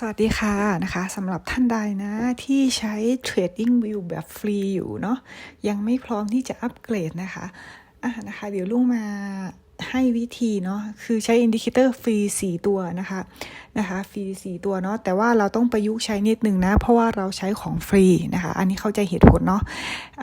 สวัสดีค่ะนะคะสำหรับท่านใดนะที่ใช้ Trading View แบบฟรีอยู่เนาะยังไม่พร้อมที่จะอัปเกรดนะคะอะนะคะ เดี๋ยวลุงมา ให้วิธีเนาะคือใช้อินดิเคเตอร์ฟรี4ตัวนะคะนะคะฟรี4ตัวเนาะแต่ว่าเราต้องประยุกต์ใช้นิดนึงนะ เพราะว่าเราใช้ของฟรีนะคะ อันนี้เข้าใจเหตุผลเนาะ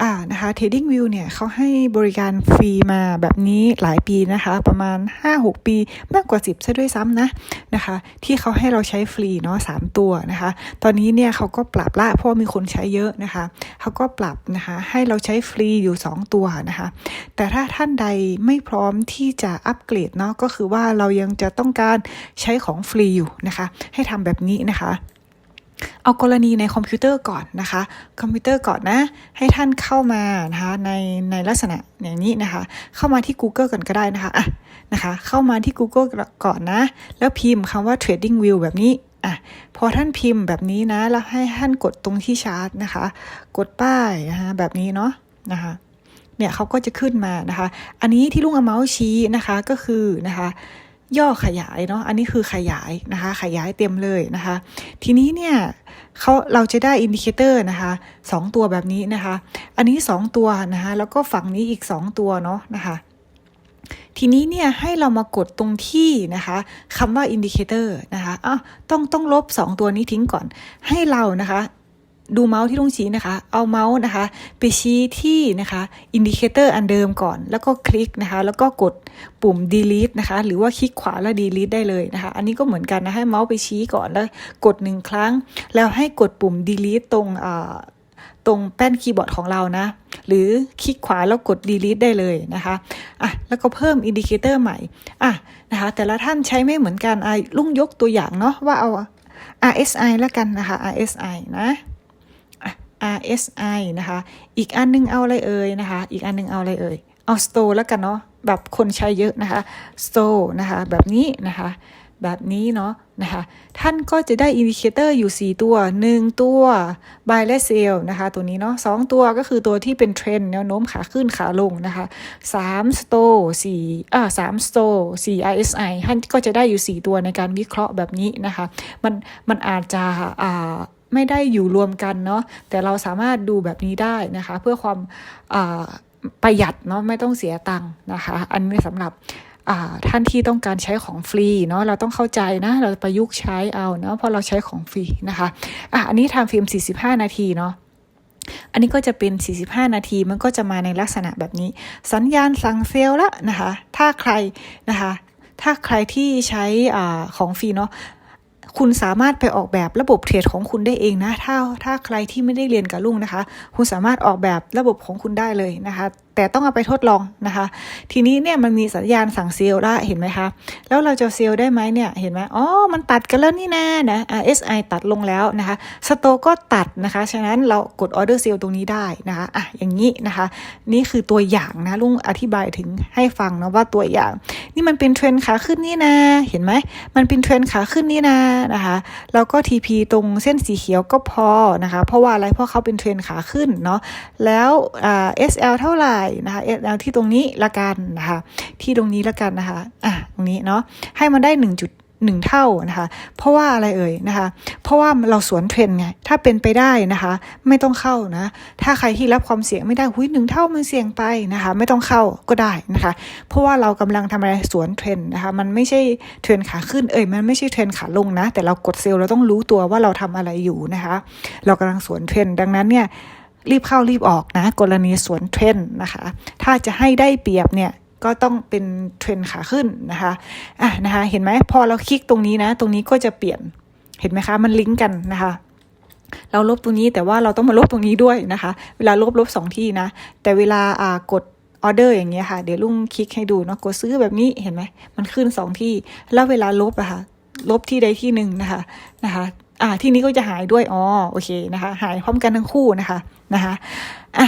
อ่านะคะ Trading View เนี่ยเขาให้บริการฟรีมาแบบนี้หลายปีนะคะ ประมาณ 5-6 ปีมากกว่า 10ซะด้วยซ้ำนะนะคะ ที่เขาให้เราใช้ฟรีเนาะ3ตัวนะคะ ตอนนี้เนี่ยเขาก็ปรับละเพราะมีคนใช้เยอะนะคะเขาก็ปรับนะคะให้เราใช้ฟรีอยู่ 2 ตัวนะคะ แต่ถ้าท่านใดไม่พร้อมที่จะอัปเกรดเนาะก็คือว่าเรายังจะต้องการใช้ของฟรีอยู่นะคะ ให้ทำแบบนี้นะคะเอากรณีในคอมพิวเตอร์ก่อนนะคะ คอมพิวเตอร์ก่อนนะ ให้ท่านเข้ามานะคะในในลักษณะอย่างนี้นะคะ เข้ามาที่ Google ก่อนก็ได้นะคะอะนะคะ เข้ามาที่ Google ก่อนนะ แล้วพิมพ์คำว่า Trading View แบบนี้อะพอท่านพิมพ์แบบนี้นะ แล้วให้ท่านกดตรงที่ชาร์ตนะคะ กดป้ายนะคะแบบนี้เนาะนะคะ เนี่ยเขาก็จะขึ้นมานะคะ อันนี้ที่ลุงเอาเมาส์ชี้นะคะก็คือนะคะย่อขยายเนาะ อันนี้คือขยายนะคะ ขยายเต็มเลยนะคะ ทีนี้เนี่ยเขาเราจะได้อินดิเคเตอร์นะคะสองตัวแบบนี้นะคะ อันนี้สองตัวนะคะ แล้วก็ฝั่งนี้อีกสองตัวเนาะนะคะทีนี้เนี่ยให้เรามากดตรงที่นะคะคำว่าอินดิเคเตอร์นะคะอ้าต้องต้องลบ 2 ตัวนี้ทิ้งก่อนให้เรานะคะ ดูเมาส์ที่ลุงชี้นะคะ เอาเมาส์นะคะ ไปชี้ที่นะคะอินดิเคเตอร์อันเดิมก่อน แล้วก็คลิกนะคะ แล้วก็กดปุ่ม delete นะคะ หรือว่าคลิกขวาแล้ว delete ได้เลยนะคะ อันนี้ก็เหมือนกันนะให้เมาส์ไปชี้ก่อนแล้วกดหนึ่งครั้ง แล้วให้กดปุ่ม delete ตรงตรงแป้นคีย์บอร์ดของเรานะ หรือคลิกขวาแล้วกด delete ได้เลยนะคะอะแล้วก็เพิ่มอินดิเคเตอร์ใหม่อะนะคะแต่ละท่านใช้ไม่เหมือนกันไอะลุงยกตัวอย่างเนาะว่าเอา RSI แล้วกันนะคะ RSI นะ RSI นะคะ อีกอันนึงเอาอะไรเอ่ยนะคะ อีกอันนึงเอาอะไรเอ่ย เอา store แล้วกันเนาะ แบบคนใช้เยอะนะคะ store นะคะ แบบนี้นะคะ แบบนี้เนาะนะคะ ท่านก็จะได้อินดิเคเตอร์อยู่ 4 ตัว 1 ตัว buy และ sell นะคะ ตัวนี้เนาะ2ตัวก็คือตัวที่เป็นเทรนแนวโน้มขาขึ้นขาลงนะคะ3 store 4อ่า3 store 4 RSI ท่านก็จะได้อยู่ 4 ตัวในการวิเคราะห์แบบนี้นะคะ มัน มันอาจจะ อ่า ไม่ได้อยู่รวมกันเนาะแต่เราสามารถดูแบบนี้ได้นะคะ เพื่อความประหยัดเนาะไม่ต้องเสียตังค์นะคะ อันนี้สำหรับท่านที่ต้องการใช้ของฟรีเนาะเราต้องเข้าใจนะเราประยุกต์ใช้เอาเนาะเพราะเราใช้ของฟรีนะคะอะอันนี้ทำฟิล์ม 45 นาทีเนาะอันนี้ก็จะเป็น 45 นาที มันก็จะมาในลักษณะแบบนี้ สัญญาณสั่งเซลล์ละนะคะ ถ้าใครนะคะ ถ้าใครที่ใช้อของฟรีเนาะ คุณสามารถไปออกแบบระบบเทรดของคุณได้เองนะ ถ้าถ้าใครที่ไม่ได้เรียนกับลุงนะคะ คุณสามารถออกแบบระบบของคุณได้เลยนะคะ แต่ต้องเอาไปทดลองนะคะ ทีนี้เนี่ยมันมีสัญญาณสั่งเซลล์ได้เห็นไหมคะ แล้วเราจะเซลล์ได้ไหมเนี่ยเห็นไหมอ๋อ มันตัดกันแล้วนี่นะนะ RSI ตัดลงแล้วนะคะสโตก็ตัดนะคะ ฉะนั้นเรากดออเดอร์เซลล์ตรงนี้ได้นะคะอะอย่างนี้นะคะ นี่คือตัวอย่างนะลุงอธิบายถึงให้ฟังนะว่าตัวอย่าง นี่มันเป็นเทรนขาขึ้นนี่นะเห็นไหมมันเป็นเทรนขาขึ้นนี่นะนะคะแล้วก็ TP ตรงเส้นสีเขียวก็พอนะคะ เพราะว่าอะไรเพราะเขาเป็นเทรนขาขึ้นเนาะแล้ว SL เท่าไหร่นะคะ SL ที่ตรงนี้ละกันนะคะที่ตรงนี้ละกันนะคะอะตรงนี้เนาะให้มันได้1จุดหนึ่งเท่านะคะ เพราะว่าอะไรเอ่ยนะคะ เพราะว่าเราสวนเทรนไง ถ้าเป็นไปได้นะคะ ไม่ต้องเข้านะ ถ้าใครที่รับความเสี่ยงไม่ได้หุยหนึ่งเท่ามันเสี่ยงไปนะคะ ไม่ต้องเข้าก็ได้นะคะ เพราะว่าเรากำลังทำอะไรสวนเทรนนะคะ มันไม่ใช่เทรนขาขึ้นเอ่ย มันไม่ใช่เทรนขาลงนะ แต่เรากดเซลล์เราต้องรู้ตัวว่าเราทำอะไรอยู่นะคะ เรากำลังสวนเทรนดังนั้นเนี่ย รีบเข้ารีบออกนะ กรณีสวนเทรนนะคะ ถ้าจะให้ได้เปรียบเนี่ยก็ต้องเป็นเทรนขาขึ้นนะคะอะนะคะ เห็นไหมพอเราคลิกตรงนี้นะ ตรงนี้ก็จะเปลี่ยนเห็นไหมคะ มันลิงก์กันนะคะเราลบตรงนี้แต่ว่าเราต้องมาลบตรงนี้ด้วยนะคะ เวลาลบลบสองที่นะ แต่เวลาอ่ากดออเดอร์อย่างเงี้ยค่ะ เดี๋ยวลุงคลิกให้ดูเนาะกดซื้อแบบนี้เห็นไหมมันขึ้นสองที่ แล้วเวลาลบอะค่ะลบที่ใดที่หนึ่งนะคะนะคะ อ่าที่นี้ก็จะหายด้วยอ๋อโอเคนะคะ หายพร้อมกันทั้งคู่นะคะนะคะอะ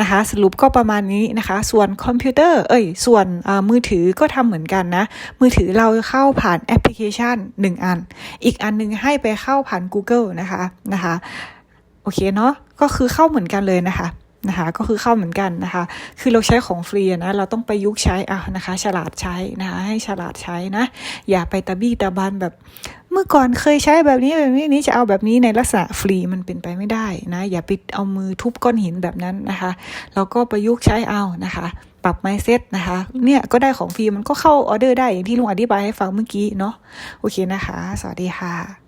นะคะสรุปก็ประมาณนี้นะคะ ส่วนคอมพิวเตอร์เอ้ยส่วนมือถือก็ทำเหมือนกันนะ มือถือเราเข้าผ่านแอปพลิเคชัน 1 อัน อีกอันนึงให้ไปเข้าผ่าน Google นะคะนะคะโอเคเนาะก็คือเข้าเหมือนกันเลยนะคะ นะคะก็คือเข้าเหมือนกันนะคะ คือเราใช้ของฟรีนะเราต้องประยุกต์ใช้อะนะคะ ฉลาดใช้นะคะให้ฉลาดใช้นะ อย่าไปตะบี้ตะบันแบบ เมื่อก่อนเคยใช้แบบนี้แบบนี้นี้จะเอาแบบนี้ในลักษณะฟรีมันเป็นไปไม่ได้นะ อย่าไปเอามือทุบก้อนหินแบบนั้นนะคะเราก็ประยุกต์ใช้เอานะคะปรับไมเซ็ตนะคะเนี่ยก็ได้ของฟรีมันก็เข้าออเดอร์ได้อย่างที่ลุงอธิบายให้ฟังเมื่อกี้เนาะโอเคนะคะ สวัสดีค่ะ